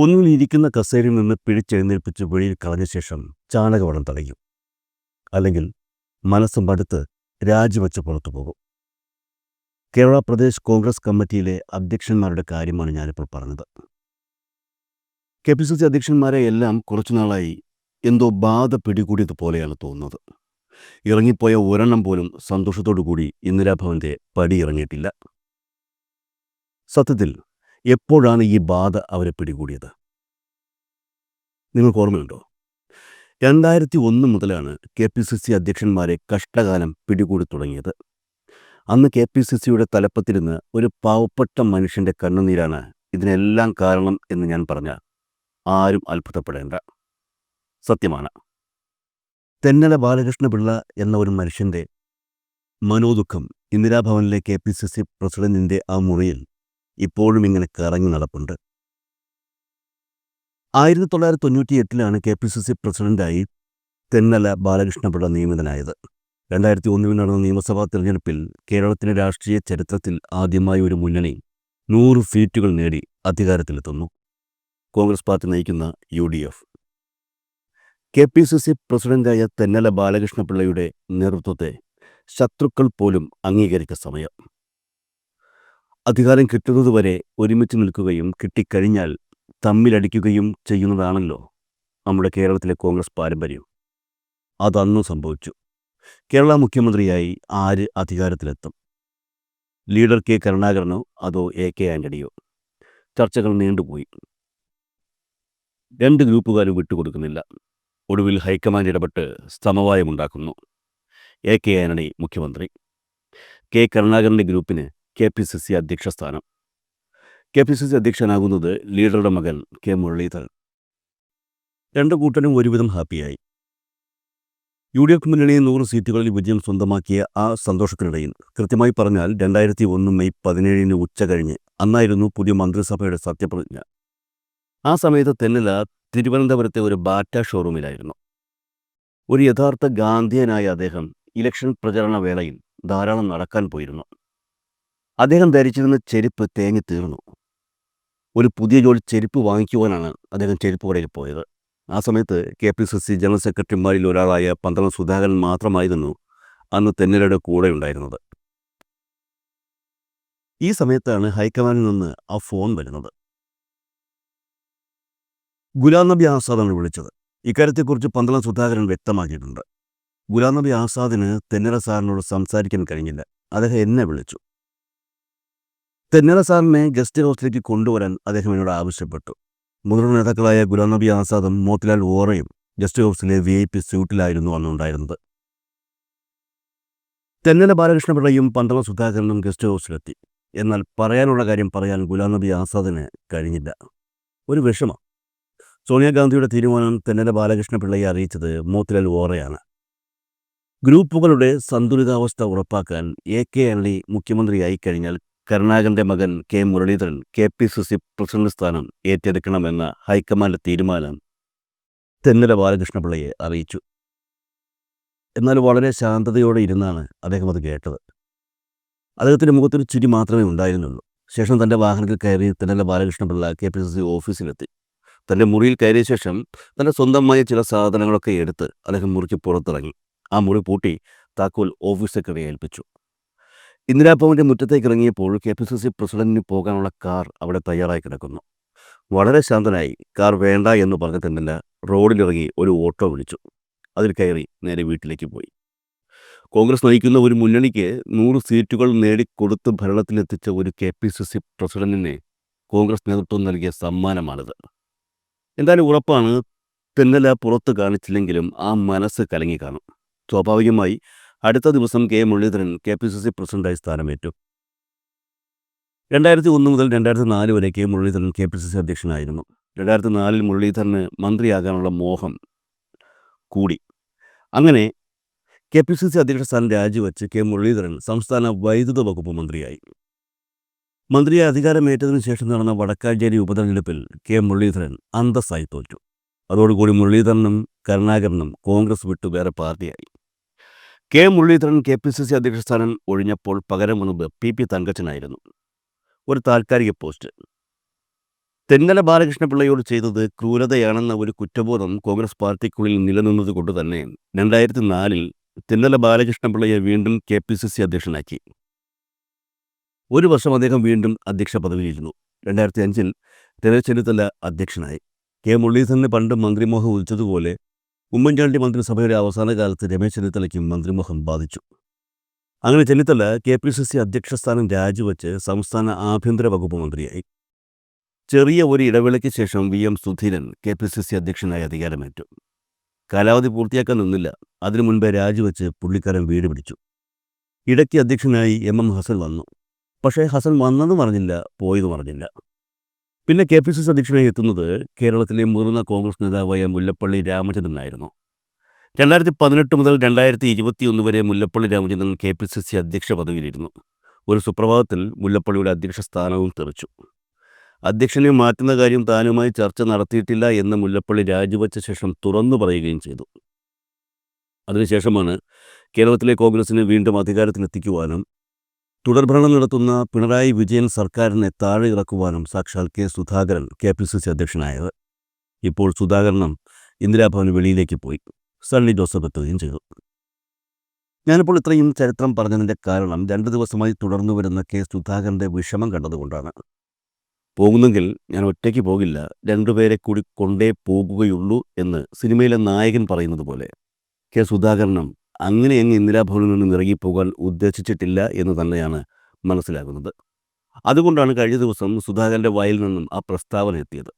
ഒന്നുകിൽ ഇരിക്കുന്ന കസേരയിൽ നിന്ന് പിടിച്ചെഴുന്നേൽപ്പിച്ച് വെളിയിൽ കളഞ്ഞ ശേഷം ചാണകവളം തടയും. അല്ലെങ്കിൽ മനസ്സും മടുത്ത് രാജിവെച്ച് പുറത്തു പോകും. കേരള പ്രദേശ് കോൺഗ്രസ് കമ്മിറ്റിയിലെ അധ്യക്ഷന്മാരുടെ കാര്യമാണ് ഞാനിപ്പോൾ പറഞ്ഞത്. കെ പി സി സി അധ്യക്ഷന്മാരെ എല്ലാം കുറച്ചുനാളായി എന്തോ ബാധ പിടികൂടിയതുപോലെയാണ് തോന്നുന്നത്. ഇറങ്ങിപ്പോയ ഒരെണ്ണം പോലും സന്തോഷത്തോടു കൂടി ഇന്ദിരാഭവന്റെ പടിയിറങ്ങിയിട്ടില്ല സത്യത്തിൽ എപ്പോഴാണ് ഈ ബാധ അവരെ പിടികൂടിയത്? നിങ്ങൾക്ക് ഓർമ്മയുണ്ടോ? രണ്ടായിരത്തി ഒന്ന് മുതലാണ് കെ പി സി സി അധ്യക്ഷന്മാരെ കഷ്ടകാലം പിടികൂടി തുടങ്ങിയത്. അന്ന് കെ പി സി സിയുടെ തലപ്പത്തിരുന്ന് ഒരു പാവപ്പെട്ട മനുഷ്യന്റെ കണ്ണുനീരാണ് ഇതിനെല്ലാം കാരണം എന്ന് ഞാൻ പറഞ്ഞാൽ ആരും അത്ഭുതപ്പെടേണ്ട. സത്യമാണ്. തെന്നല ബാലകൃഷ്ണപിള്ള എന്ന ഒരു മനുഷ്യന്റെ മനോദുഃഖം ഇന്ദിരാഭവനിലെ കെ പി സി സി പ്രസിഡന്റിന്റെ ആ മുറിയിൽ ഇപ്പോഴും ഇങ്ങനെ കറങ്ങി നടപ്പുണ്ട്. ആയിരത്തി തൊള്ളായിരത്തി തൊണ്ണൂറ്റി എട്ടിലാണ് കെ പി സി സി പ്രസിഡന്റായി തെന്നല ബാലകൃഷ്ണപിള്ള നിയമിതനായത്. രണ്ടായിരത്തി ഒന്നിൽ നടന്ന നിയമസഭാ തെരഞ്ഞെടുപ്പിൽ കേരളത്തിന്റെ രാഷ്ട്രീയ ചരിത്രത്തിൽ ആദ്യമായി ഒരു മുന്നണി നൂറ് സീറ്റുകൾ നേടി അധികാരത്തിലെത്തുന്നു. കോൺഗ്രസ് പാർട്ടി നയിക്കുന്ന U D F. K P C C പ്രസിഡന്റായ തെന്നല ബാലകൃഷ്ണപിള്ളയുടെ നേതൃത്വത്തെ ശത്രുക്കൾ പോലും അംഗീകരിച്ച സമയം. അധികാരം കിട്ടുന്നതുവരെ ഒരുമിച്ച് നിൽക്കുകയും കിട്ടിക്കഴിഞ്ഞാൽ തമ്മിലടിക്കുകയും ചെയ്യുന്നതാണല്ലോ നമ്മുടെ കേരളത്തിലെ കോൺഗ്രസ് പാരമ്പര്യം. അതന്നും സംഭവിച്ചു. കേരള മുഖ്യമന്ത്രിയായി ആര് അധികാരത്തിലെത്തും? ലീഡർ കെ കരുണാകരനോ അതോ എ കെ ആന്റണിയോ ചർച്ചകൾ നീണ്ടുപോയി. രണ്ട് ഗ്രൂപ്പുകാരും വിട്ടുകൊടുക്കുന്നില്ല. ഒടുവിൽ ഹൈക്കമാൻഡ് ഇടപെട്ട് സമവായമുണ്ടാക്കുന്നു. എ കെ ആന്റണി മുഖ്യമന്ത്രി. കെ കരുണാകരന്റെ ഗ്രൂപ്പിന് കെ പി സി സി അധ്യക്ഷ സ്ഥാനം കെ പി സി സി അധ്യക്ഷനാകുന്നത് ലീഡറുടെ മകൻ കെ മുരളീധരൻ. രണ്ട് കൂട്ടരും ഒരുവിധം ഹാപ്പിയായി. യു ഡി എഫ് മുന്നണി നൂറ് സീറ്റുകളിൽ വിജയം സ്വന്തമാക്കിയ ആ സന്തോഷത്തിനിടയിൽ കൃത്യമായി പറഞ്ഞാൽ രണ്ടായിരത്തി ഒന്ന് മെയ് പതിനേഴിന് ഉച്ച കഴിഞ്ഞ് അന്നായിരുന്നു പുതിയ മന്ത്രിസഭയുടെ സത്യപ്രതിജ്ഞ. ആ സമയത്ത് തെന്നല തിരുവനന്തപുരത്തെ ഒരു ബാറ്റ ഷോറൂമിലായിരുന്നു. ഒരു യഥാർത്ഥ ഗാന്ധിയനായ അദ്ദേഹം ഇലക്ഷൻ പ്രചരണ വേളയിൽ ധാരാളം നടക്കാൻ പോയിരുന്നു. അദ്ദേഹം ധരിച്ചിരുന്ന ചെരുപ്പ് തേങ്ങി തീർന്നു. ഒരു പുതിയ ജോലി ചെരുപ്പ് വാങ്ങിക്കുവാനാണ് അദ്ദേഹം ചെരുപ്പ് കടയിൽ പോയത്. ആ സമയത്ത് K P C C general സെക്രട്ടറിമാരിൽ ഒരാളായ പന്തളം സുധാകരൻ മാത്രമായിരുന്നു അന്ന് തെന്നലയുടെ കൂടെ ഉണ്ടായിരുന്നത്. ഈ സമയത്താണ് ഹൈക്കമാൻഡിൽ നിന്ന് ആ ഫോൺ വരുന്നത്. ഗുലാം നബി ആസാദാണ് വിളിച്ചത്. ഇക്കാര്യത്തെക്കുറിച്ച് പന്തളം സുധാകരൻ വ്യക്തമാക്കിയിട്ടുണ്ട്. ഗുലാം നബി ആസാദിന് തെന്നല സാറിനോട് സംസാരിക്കാൻ കഴിഞ്ഞില്ല. അദ്ദേഹം എന്നെ വിളിച്ചു. തെന്നല സാറിനെ ഗസ്റ്റ് ഹൗസിലേക്ക് കൊണ്ടുവരാൻ അദ്ദേഹം എന്നോട് ആവശ്യപ്പെട്ടു. മുതിർന്ന നേതാക്കളായ ഗുലാം നബി ആസാദും മോത്തിലാൽ വോറയും ഗസ്റ്റ് ഹൗസിലെ വി ഐ പി സ്യൂട്ടിലായിരുന്നു അന്നുണ്ടായിരുന്നത് തെന്നല ബാലകൃഷ്ണപിള്ളയും പന്തള സുധാകരനും ഗസ്റ്റ് ഹൗസിലെത്തി. എന്നാൽ പറയാനുള്ള കാര്യം പറയാൻ ഗുലാം നബി ആസാദിന് കഴിഞ്ഞില്ല. ഒരു വിഷമം. സോണിയാഗാന്ധിയുടെ തീരുമാനം തെന്നല ബാലകൃഷ്ണപിള്ളയെ അറിയിച്ചത് മോത്തിലാൽ വോറയാണ്. ഗ്രൂപ്പുകളുടെ സന്തുലിതാവസ്ഥ ഉറപ്പാക്കാൻ എ കെ ആന്റണി മുഖ്യമന്ത്രിയായി കഴിഞ്ഞാൽ കരുണാകരന്റെ മകൻ K. Muraleedharan K. P. C. C president സ്ഥാനം ഏറ്റെടുക്കണമെന്ന ഹൈക്കമാൻഡ് തീരുമാനം തെന്നല ബാലകൃഷ്ണപിള്ളയെ അറിയിച്ചു. എന്നാൽ വളരെ ശാന്തതയോടെ ഇരുന്നാണ് അദ്ദേഹം അത് കേട്ടത്. അദ്ദേഹത്തിന്റെ മുഖത്തൊരു ചിരി മാത്രമേ ഉണ്ടായിരുന്നുള്ളൂ. ശേഷം തന്റെ വാഹനത്തിൽ കയറി Thennala Balakrishna Pillai K. P. C. C ഓഫീസിലെത്തി. തന്റെ മുറിയിൽ കയറിയ ശേഷം തന്റെ സ്വന്തമായ ചില സാധനങ്ങളൊക്കെ എടുത്ത് അദ്ദേഹം മുറിക്ക് പുറത്തിറങ്ങി. ആ മുറി പൂട്ടി താക്കോൽ ഓഫീസ് സെക്രട്ടറിയെ ഏൽപ്പിച്ചു. ഇന്ദിരാഭവന്റെ മുറ്റത്തേക്ക് ഇറങ്ങിയപ്പോൾ കെ പി സി സി പ്രസിഡന്റിന് പോകാനുള്ള കാർ അവിടെ തയ്യാറായി കിടക്കുന്നു. വളരെ ശാന്തനായി. കാർ വേണ്ട എന്ന് പറഞ്ഞ തന്നെ റോഡിലിറങ്ങി ഒരു ഓട്ടോ വിളിച്ചു. അതിൽ കയറി നേരെ വീട്ടിലേക്ക് പോയി. കോൺഗ്രസ് നയിക്കുന്ന ഒരു മുന്നണിക്ക് നൂറ് സീറ്റുകൾ നേടിക്കൊടുത്ത് ഭരണത്തിലെത്തിച്ച ഒരു കെ പി സി സി പ്രസിഡന്റിനെ കോൺഗ്രസ് നേതൃത്വം നൽകിയ സമ്മാനമാണിത്. എന്തായാലും ഉറപ്പാണ് തെന്നല പുറത്ത് കാണിച്ചില്ലെങ്കിലും ആ മനസ്സ് കലങ്ങി കാണും. സ്വാഭാവികമായി അടുത്ത ദിവസം K Muraleedharan K P C C പ്രസിഡന്റായി സ്ഥാനമേറ്റു. രണ്ടായിരത്തി ഒന്ന് മുതൽ രണ്ടായിരത്തി നാല് വരെ K Muraleedharan K P C C അധ്യക്ഷനായിരുന്നു. രണ്ടായിരത്തി നാലിൽ മുരളീധരന് മന്ത്രിയാകാനുള്ള മോഹം കൂടി. അങ്ങനെ കെ പി സി സി അധ്യക്ഷ സ്ഥാനം രാജിവെച്ച് കെ മുരളീധരൻ സംസ്ഥാന വൈദ്യുത വകുപ്പ് മന്ത്രിയായി. മന്ത്രിയെ അധികാരമേറ്റതിനു ശേഷം നടന്ന വടക്കാഞ്ചേരി ഉപതെരഞ്ഞെടുപ്പിൽ കെ മുരളീധരൻ അന്തസ്സായി തോറ്റു. അതോടുകൂടി മുരളീധരനും കരുണാകരനും കോൺഗ്രസ് വിട്ടു വേറെ പാർട്ടിയായി. K Muraleedharan K P C C അധ്യക്ഷ സ്ഥാനം ഒഴിഞ്ഞപ്പോൾ പകരം വന്നത് പി പി തങ്കച്ചനായിരുന്നു. ഒരു താൽക്കാലിക പോസ്റ്റ്. തെന്നല ബാലകൃഷ്ണപിള്ളയോട് ചെയ്തത് ക്രൂരതയാണെന്ന ഒരു കുറ്റബോധം കോൺഗ്രസ് പാർട്ടിക്കുള്ളിൽ നിലനിന്നത് കൊണ്ട് തന്നെ രണ്ടായിരത്തി നാലിൽ തെന്നല ബാലകൃഷ്ണപിള്ളയെ വീണ്ടും കെ പി സി സി അധ്യക്ഷനാക്കി. ഒരു വർഷം അദ്ദേഹം വീണ്ടും അധ്യക്ഷ പദവിയിലിരുന്നു. രണ്ടായിരത്തി അഞ്ചിൽ തെരച്ചെന്നിത്തല ചെന്നിത്തല അധ്യക്ഷനായി. കെ മുരളീധരന് പണ്ട് മന്ത്രിമോഹം ഉദിച്ചതുപോലെ ഉമ്മൻചാണ്ടി മന്ത്രിസഭയുടെ അവസാന കാലത്ത് രമേശ് ചെന്നിത്തലയ്ക്കും മന്ത്രിമോഹം ബാധിച്ചു. അങ്ങനെ Chennithala K P C C അധ്യക്ഷ സ്ഥാനം രാജിവെച്ച് സംസ്ഥാന ആഭ്യന്തര വകുപ്പ് മന്ത്രിയായി. ചെറിയ ഒരു ഇടവേളയ്ക്ക് ശേഷം V M Sudheeran K P C C അധ്യക്ഷനായി അധികാരമേറ്റു. കാലാവധി പൂർത്തിയാക്കാൻ നിന്നില്ല. അതിനു മുൻപേ രാജിവെച്ച് പുള്ളിക്കാരൻ വീട് പിടിച്ചു. ഇടയ്ക്ക് അധ്യക്ഷനായി എം എം ഹസൻ വന്നു. പക്ഷേ ഹസൻ വന്നെന്ന് പറഞ്ഞില്ല പോയെന്ന് പറഞ്ഞില്ല. പിന്നെ കെ പി സി സി അധ്യക്ഷനായി എത്തുന്നത് കേരളത്തിലെ മുതിർന്ന കോൺഗ്രസ് നേതാവായ മുല്ലപ്പള്ളി രാമചന്ദ്രനായിരുന്നു രണ്ടായിരത്തി പതിനെട്ട് മുതൽ രണ്ടായിരത്തി ഇരുപത്തിയൊന്ന് വരെ Mullappally Ramachandran K P C C അധ്യക്ഷ പദവിയിലിരുന്നു. ഒരു സുപ്രഭാതത്തിൽ മുല്ലപ്പള്ളിയുടെ അധ്യക്ഷ സ്ഥാനവും തെറിച്ചു. അധ്യക്ഷനെ മാറ്റുന്ന കാര്യം താനുമായി ചർച്ച നടത്തിയിട്ടില്ല എന്ന് മുല്ലപ്പള്ളി രാജിവെച്ച ശേഷം തുറന്നു പറയുകയും ചെയ്തു. അതിനുശേഷമാണ് കേരളത്തിലെ കോൺഗ്രസിനെ വീണ്ടും അധികാരത്തിലെത്തിക്കുവാനും തുടർഭരണം നടത്തുന്ന പിണറായി വിജയൻ സർക്കാരിനെ താഴെ ഇറക്കുവാനും സാക്ഷാൽ K Sudhakaran K P C C അധ്യക്ഷനായത്. ഇപ്പോൾ സുധാകരനും ഇന്ദിരാഭവന് വെളിയിലേക്ക് പോയി. സണ്ണി ജോസഫ് എത്തുകയും ചെയ്തു. ഞാനിപ്പോൾ ഇത്രയും ചരിത്രം പറഞ്ഞതിന്റെ കാരണം രണ്ട് ദിവസമായി തുടർന്നു വരുന്ന കെ സുധാകരന്റെ വിഷമം കണ്ടതുകൊണ്ടാണ്. പോകുന്നെങ്കിൽ ഞാൻ ഒറ്റയ്ക്ക് പോകില്ല. രണ്ടുപേരെ കൂടി കൊണ്ടേ പോകുകയുള്ളൂ എന്ന് സിനിമയിലെ നായകൻ പറയുന്നത് പോലെ. കെ സുധാകരനും അങ്ങനെ അങ്ങ് ഇന്ദിരാഭവനിൽ നിന്ന് ഇറങ്ങിപ്പോകാൻ ഉദ്ദേശിച്ചിട്ടില്ല എന്ന് തന്നെയാണ് മനസ്സിലാകുന്നത്. അതുകൊണ്ടാണ് കഴിഞ്ഞ ദിവസം സുധാകരന്റെ വായിൽ നിന്നും ആ പ്രസ്താവന എത്തിയത്.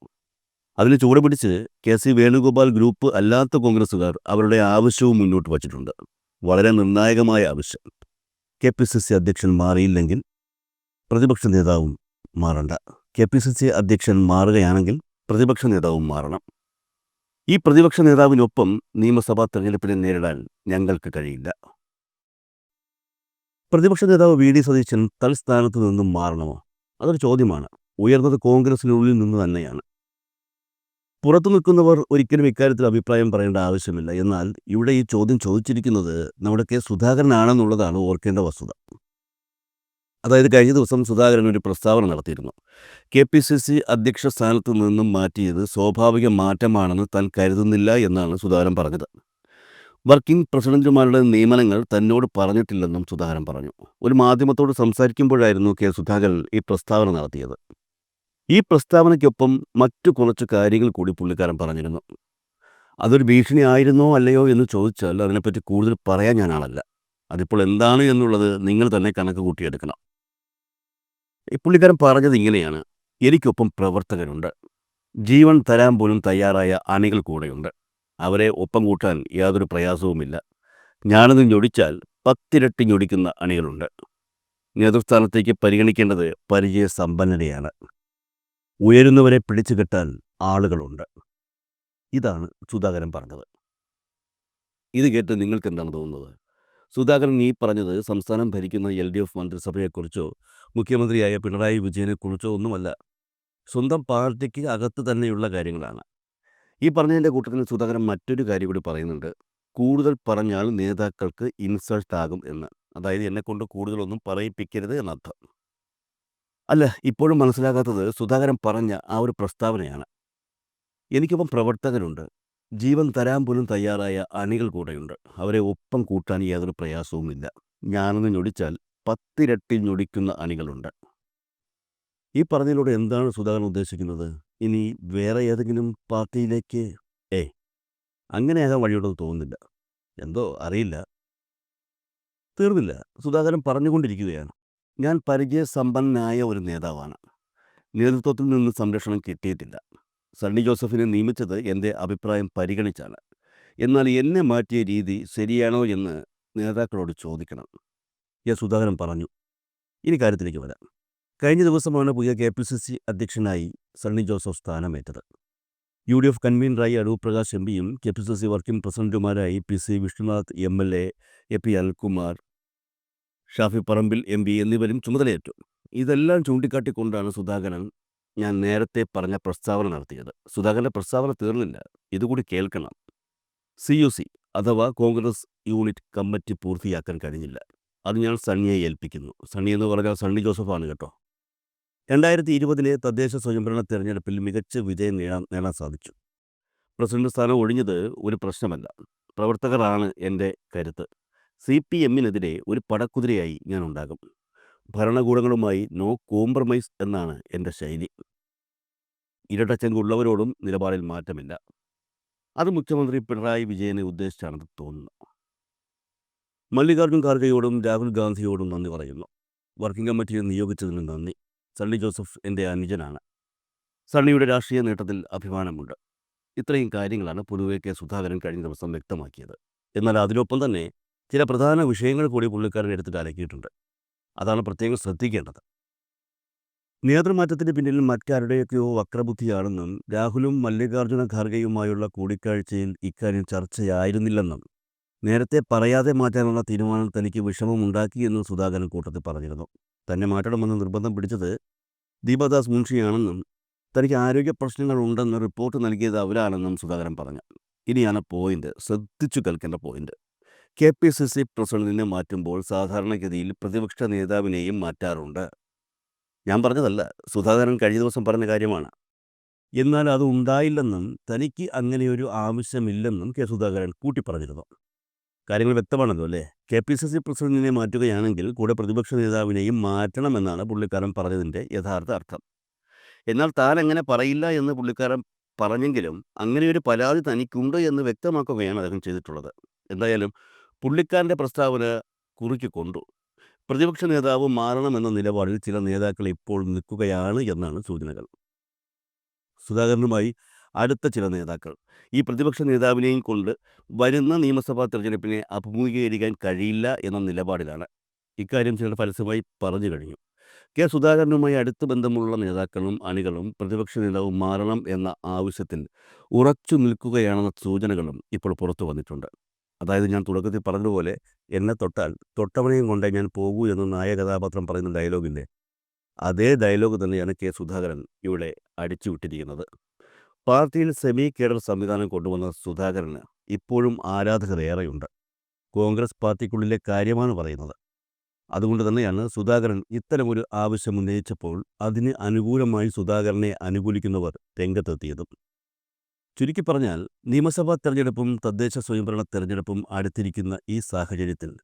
അതിന് ചൂട് പിടിച്ച് കെ സി വേണുഗോപാൽ ഗ്രൂപ്പ് അല്ലാത്ത കോൺഗ്രസ്സുകാർ അവരുടെ ആവശ്യവും മുന്നോട്ട് വച്ചിട്ടുണ്ട്. വളരെ നിർണായകമായ ആവശ്യം. കെ പി സി സി അധ്യക്ഷൻ മാറിയില്ലെങ്കിൽ പ്രതിപക്ഷ നേതാവും മാറണ്ട. കെ പി സി സി അധ്യക്ഷൻ മാറുകയാണെങ്കിൽ പ്രതിപക്ഷ നേതാവും മാറണം. ഈ പ്രതിപക്ഷ നേതാവിനൊപ്പം നിയമസഭാ തെരഞ്ഞെടുപ്പിനെ നേരിടാൻ ഞങ്ങൾക്ക് കഴിയില്ല. പ്രതിപക്ഷ നേതാവ് വി ഡി സതീശൻ തൽസ്ഥാനത്ത് നിന്നും മാറണമോ? അതൊരു ചോദ്യമാണ്. ഉയർന്നത് കോൺഗ്രസിനുള്ളിൽ നിന്ന് തന്നെയാണ്. പുറത്തു നിൽക്കുന്നവർ ഒരിക്കലും ഇക്കാര്യത്തിൽ അഭിപ്രായം പറയേണ്ട ആവശ്യമില്ല. എന്നാൽ ഇവിടെ ഈ ചോദ്യം ചോദിച്ചിരിക്കുന്നത് നമ്മുടെ കെ സുധാകരനാണെന്നുള്ളതാണ് ഓർക്കേണ്ട വസ്തുത. അതായത് കഴിഞ്ഞ ദിവസം സുധാകരൻ ഒരു പ്രസ്താവന നടത്തിയിരുന്നു. കെ പി സി സി അധ്യക്ഷ സ്ഥാനത്ത് നിന്നും മാറ്റിയത് സ്വാഭാവിക മാറ്റമാണെന്ന് താൻ കരുതുന്നില്ല എന്നാണ് സുധാകരൻ പറഞ്ഞത്. വർക്കിംഗ് പ്രസിഡന്റുമാരുടെ നിയമനങ്ങൾ തന്നോട് പറഞ്ഞിട്ടില്ലെന്നും സുധാകരൻ പറഞ്ഞു. ഒരു മാധ്യമത്തോട് സംസാരിക്കുമ്പോഴായിരുന്നു കെ സുധാകരൻ ഈ പ്രസ്താവന നടത്തിയത്. ഈ പ്രസ്താവനയ്ക്കൊപ്പം മറ്റു കുറച്ച് കാര്യങ്ങൾ കൂടി പുള്ളിക്കാരൻ പറഞ്ഞിരുന്നു. അതൊരു ഭീഷണി ആയിരുന്നോ അല്ലയോ എന്ന് ചോദിച്ചാൽ അതിനെപ്പറ്റി കൂടുതൽ പറയാൻ ഞാൻ ആളല്ല അതിപ്പോൾ എന്താണ് എന്നുള്ളത് നിങ്ങൾ തന്നെ കണക്ക് കൂട്ടിയെടുക്കണം. പുള്ളിക്കാരൻ പറഞ്ഞത് ഇങ്ങനെയാണ്. എനിക്കൊപ്പം പ്രവർത്തകരുണ്ട്. ജീവൻ തരാൻ പോലും തയ്യാറായ അണികൾ കൂടെയുണ്ട്. അവരെ ഒപ്പം കൂട്ടാൻ യാതൊരു പ്രയാസവുമില്ല. ഞാനത് ഞൊടിച്ചാൽ പത്തിരട്ടി ഞൊടിക്കുന്ന അണികളുണ്ട്. നേതൃസ്ഥാനത്തേക്ക് പരിഗണിക്കേണ്ടത് പരിചയസമ്പന്നതയാണ് ഉയരുന്നവരെ പിടിച്ചു കെട്ടാൻ ആളുകളുണ്ട്. ഇതാണ് സുധാകരൻ പറഞ്ഞത്. ഇത് കേട്ട് നിങ്ങൾക്ക് എന്താണ് തോന്നുന്നത്? സുധാകരൻ ഈ പറഞ്ഞത് സംസ്ഥാനം ഭരിക്കുന്ന എൽ ഡി എഫ് മന്ത്രിസഭയെക്കുറിച്ചോ മുഖ്യമന്ത്രിയായ പിണറായി വിജയനെക്കുറിച്ചോ ഒന്നുമല്ല. സ്വന്തം പാർട്ടിക്ക് അകത്ത് തന്നെയുള്ള കാര്യങ്ങളാണ്. ഈ പറഞ്ഞതിന്റെ കൂട്ടത്തിൽ സുധാകരൻ മറ്റൊരു കാര്യം കൂടി പറയുന്നുണ്ട്. കൂടുതൽ പറഞ്ഞാൽ നേതാക്കൾക്ക് ഇൻസൾട്ട് ആകും എന്ന്. അതായത് എന്നെക്കൊണ്ട് കൂടുതലൊന്നും പറയിപ്പിക്കരുത് എന്നർത്ഥം. അല്ല ഇപ്പോഴും മനസ്സിലാകാത്തത് സുധാകരൻ പറഞ്ഞ ആ ഒരു പ്രസ്താവനയാണ്. എനിക്കൊപ്പം പ്രവർത്തകരുണ്ട്. ജീവൻ തരാൻ പോലും തയ്യാറായ അണികൾ കൂടെയുണ്ട്. അവരെ ഒപ്പം കൂട്ടാൻ യാതൊരു പ്രയാസവുമില്ല. ഞാനൊന്ന് ഞൊടിച്ചാൽ പത്തിരട്ടി ഞൊടിക്കുന്ന അണികളുണ്ട്. ഈ പറഞ്ഞതിലൂടെ എന്താണ് സുധാകരൻ ഉദ്ദേശിക്കുന്നത്? ഇനി വേറെ ഏതെങ്കിലും പാർട്ടിയിലേക്ക്? ഏ അങ്ങനെയാകാൻ വഴിയുണ്ടെന്ന് തോന്നുന്നില്ല. എന്തോ അറിയില്ല. തീർന്നില്ല. സുധാകരൻ പറഞ്ഞുകൊണ്ടിരിക്കുകയാണ്. ഞാൻ പരിചയസമ്പന്നനായ ഒരു നേതാവാണ്. നേതൃത്വത്തിൽ നിന്ന് സംരക്ഷണം കിട്ടിയിട്ടില്ല. സണ്ണി ജോസഫിനെ നിയമിച്ചത് എന്റെ അഭിപ്രായം പരിഗണിച്ചാണ്. എന്നാൽ എന്നെ മാറ്റിയ രീതി ശരിയാണോ എന്ന് നേതാക്കളോട് ചോദിക്കണം. എ സുധാകരൻ പറഞ്ഞു. ഇനി കാര്യത്തിലേക്ക് വരാം. കഴിഞ്ഞ ദിവസമാണ് പുതിയ കെ പി സി സി അധ്യക്ഷനായി സണ്ണി ജോസഫ് സ്ഥാനമേറ്റത്. യു ഡി എഫ് കൺവീനറായി അടൂർ പ്രകാശ് എം പിയും K P C C working പ്രസിഡന്റുമാരായി P C Vishnunath M L A A P അൽകുമാർ Shafi Parambil M P എന്നിവരും ചുമതലയേറ്റു. ഇതെല്ലാം ചൂണ്ടിക്കാട്ടിക്കൊണ്ടാണ് സുധാകരൻ ഞാൻ നേരത്തെ പറഞ്ഞ പ്രസ്താവന നടത്തിയത്. സുധാകരന്റെ പ്രസ്താവന തീർന്നില്ല. ഇതുകൂടി കേൾക്കണം. സി യു സി അഥവാ കോൺഗ്രസ് യൂണിറ്റ് കമ്മിറ്റി പൂർത്തിയാക്കാൻ കഴിഞ്ഞില്ല. അത് ഞാൻ സണ്ണിയെ ഏൽപ്പിക്കുന്നു. സണ്ണി എന്ന് പറഞ്ഞാൽ സണ്ണി ജോസഫാണ് കേട്ടോ. രണ്ടായിരത്തി ഇരുപതിലെ തദ്ദേശ സ്വയംഭരണ തെരഞ്ഞെടുപ്പിൽ മികച്ച വിജയം നേടാൻ നേടാൻ സാധിച്ചു. പ്രസിഡന്റ് സ്ഥാനം ഒഴിഞ്ഞത് ഒരു പ്രശ്നമല്ല. പ്രവർത്തകരാണ് എന്റെ കരുത്ത്. സി പി എമ്മിനെതിരെ ഒരു പടക്കുതിരയായി ഞാൻ ഉണ്ടാകും. ഭരണകൂടങ്ങളുമായി നോ കോംപ്രമൈസ് എന്നാണ് എന്റെ ശൈലി. ഇരട്ടച്ചെങ്കുള്ളവരോടും നിലപാടിൽ മാറ്റമില്ല. അത് മുഖ്യമന്ത്രി പിണറായി വിജയനെ ഉദ്ദേശിച്ചാണെന്ന് തോന്നുന്നു. മല്ലികാർജുൻ ഖാർഗെയോടും രാഹുൽ ഗാന്ധിയോടും നന്ദി പറയുന്നു. വർക്കിംഗ് കമ്മിറ്റിയിൽ നിയോഗിച്ചതിന് നന്ദി. സണ്ണി ജോസഫ് എന്റെ അനുജനാണ്. സണ്ണിയുടെ രാഷ്ട്രീയ നേട്ടത്തിൽ അഭിമാനമുണ്ട്. ഇത്രയും കാര്യങ്ങളാണ് പൊതുവെ കെ സുധാകരൻ കഴിഞ്ഞ ദിവസം വ്യക്തമാക്കിയത്. എന്നാൽ അതിനൊപ്പം തന്നെ ചില പ്രധാന വിഷയങ്ങൾ കൂടി പുള്ളിക്കാരൻ എടുത്തിട്ട് അലക്കിയിട്ടുണ്ട്. അതാണ് പ്രത്യേകം ശ്രദ്ധിക്കേണ്ടത്. നേതൃമാറ്റത്തിന് പിന്നിൽ മറ്റാരുടെയൊക്കെയോ വക്രബുദ്ധിയാണെന്നും രാഹുലും മല്ലികാർജുന ഖാർഗെയുമായുള്ള കൂടിക്കാഴ്ചയിൽ ഇക്കാര്യം ചർച്ചയായിരുന്നില്ലെന്നും നേരത്തെ പറയാതെ മാറ്റാനുള്ള തീരുമാനം തനിക്ക് വിഷമമുണ്ടാക്കിയെന്നും സുധാകരൻ കൂട്ടത്തിൽ പറഞ്ഞിരുന്നു. തന്നെ മാറ്റണമെന്ന് നിർബന്ധം പിടിച്ചത് ദീപദാസ് മുൻഷിയാണെന്നും തനിക്ക് ആരോഗ്യ പ്രശ്നങ്ങൾ ഉണ്ടെന്ന് റിപ്പോർട്ട് നൽകിയത് അവരാണെന്നും സുധാകരൻ പറഞ്ഞു. ഇനിയാണ് പോയിന്റ്. ശ്രദ്ധിച്ചു കേൾക്കേണ്ട point. K P C C പ്രസിഡന്റിനെ മാറ്റുമ്പോൾ സാധാരണഗതിയിൽ പ്രതിപക്ഷ നേതാവിനെയും മാറ്റാറുണ്ട്. ഞാൻ പറഞ്ഞതല്ല. സുധാകരൻ കഴിഞ്ഞ ദിവസം പറഞ്ഞ കാര്യമാണ്. എന്നാൽ അത് ഉണ്ടായില്ലെന്നും തനിക്ക് അങ്ങനെയൊരു ആവശ്യമില്ലെന്നും കെ സുധാകരൻ കൂട്ടി പറഞ്ഞിരുന്നു കാര്യങ്ങൾ വ്യക്തമാണല്ലോ അല്ലേ? കെ പി സി സി പ്രസിഡന്റിനെ മാറ്റുകയാണെങ്കിൽ കൂടെ പ്രതിപക്ഷ നേതാവിനെയും മാറ്റണമെന്നാണ് പുള്ളിക്കാരൻ പറഞ്ഞതിന്റെ യഥാർത്ഥ അർത്ഥം. എന്നാൽ താൻ അങ്ങനെ പറയില്ല എന്ന് പുള്ളിക്കാരൻ പറഞ്ഞെങ്കിലും അങ്ങനെയൊരു പരാതി തനിക്കുണ്ട് എന്ന് വ്യക്തമാക്കുകയാണ് അദ്ദേഹം ചെയ്തിട്ടുള്ളത്. എന്തായാലും പുള്ളിക്കാരന്റെ പ്രസ്താവന കുറുക്കി കൊണ്ടു പ്രതിപക്ഷ നേതാവ് മാറണമെന്ന നിലപാടിൽ ചില നേതാക്കൾ ഇപ്പോൾ നിൽക്കുകയാണ് എന്നാണ് സൂചനകൾ. സുധാകരനുമായി അടുത്ത ചില നേതാക്കൾ. ഈ പ്രതിപക്ഷ നേതാവിനെയും കൊണ്ട് വരുന്ന നിയമസഭാ തെരഞ്ഞെടുപ്പിനെ അഭിമുഖീകരിക്കാൻ കഴിയില്ല എന്ന നിലപാടിലാണ്. ഇക്കാര്യം ചിലർ പരസ്യമായി പറഞ്ഞു കഴിഞ്ഞു. കെ സുധാകരനുമായി അടുത്ത ബന്ധമുള്ള നേതാക്കളും അണികളും പ്രതിപക്ഷ നേതാവ് മാറണം എന്ന ആവശ്യത്തിൽ ഉറച്ചു നിൽക്കുകയാണെന്ന സൂചനകളും ഇപ്പോൾ പുറത്തു വന്നിട്ടുണ്ട്. അതായത് ഞാൻ തുടക്കത്തിൽ പറഞ്ഞതുപോലെ എന്നെ തൊട്ടാൽ തൊട്ടവനെയും കൊണ്ടേ ഞാൻ പോകൂ എന്ന് നായ കഥാപാത്രം പറയുന്ന ഡയലോഗില്ലേ അതേ ഡയലോഗ് തന്നെയാണ് കെ സുധാകരൻ ഇവിടെ അടിച്ചുവിട്ടിരിക്കുന്നത് പാർട്ടിയിൽ സെമി കേഡർ സംവിധാനം കൊണ്ടുവന്ന സുധാകരന് ഇപ്പോഴും ആരാധകർ ഏറെയുണ്ട്. കോൺഗ്രസ് പാർട്ടിക്കുള്ളിലെ കാര്യമാണ് പറയുന്നത്. അതുകൊണ്ട് തന്നെയാണ് സുധാകരൻ ഇത്തരമൊരു ആവശ്യം ഉന്നയിച്ചപ്പോൾ അതിന് അനുകൂലമായി സുധാകരനെ അനുകൂലിക്കുന്നവർ രംഗത്തെത്തിയതും. ചുരുക്കി പറഞ്ഞാൽ നിയമസഭാ തെരഞ്ഞെടുപ്പും തദ്ദേശ സ്വയംഭരണ തെരഞ്ഞെടുപ്പും അടുത്തിരിക്കുന്ന ഈ സാഹചര്യത്തിൽ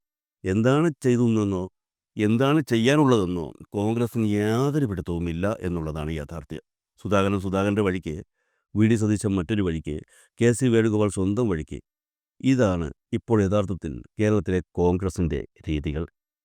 എന്താണ് ചെയ്തതെന്നോ എന്താണ് ചെയ്യാനുള്ളതെന്നോ കോൺഗ്രസിന് യാതൊരു പിടുത്തവുമില്ല എന്നുള്ളതാണ് യാഥാർത്ഥ്യം. സുധാകരൻ സുധാകരന്റെ വഴിക്ക് വി. ഡി. സതീശൻ മറ്റൊരു വഴിക്ക് കെ. സി. വേണുഗോപാൽ സ്വന്തം വഴിക്ക്. ഇതാണ് ഇപ്പോൾ യഥാർത്ഥത്തിൽ കേരളത്തിലെ കോൺഗ്രസിന്റെ രീതികൾ.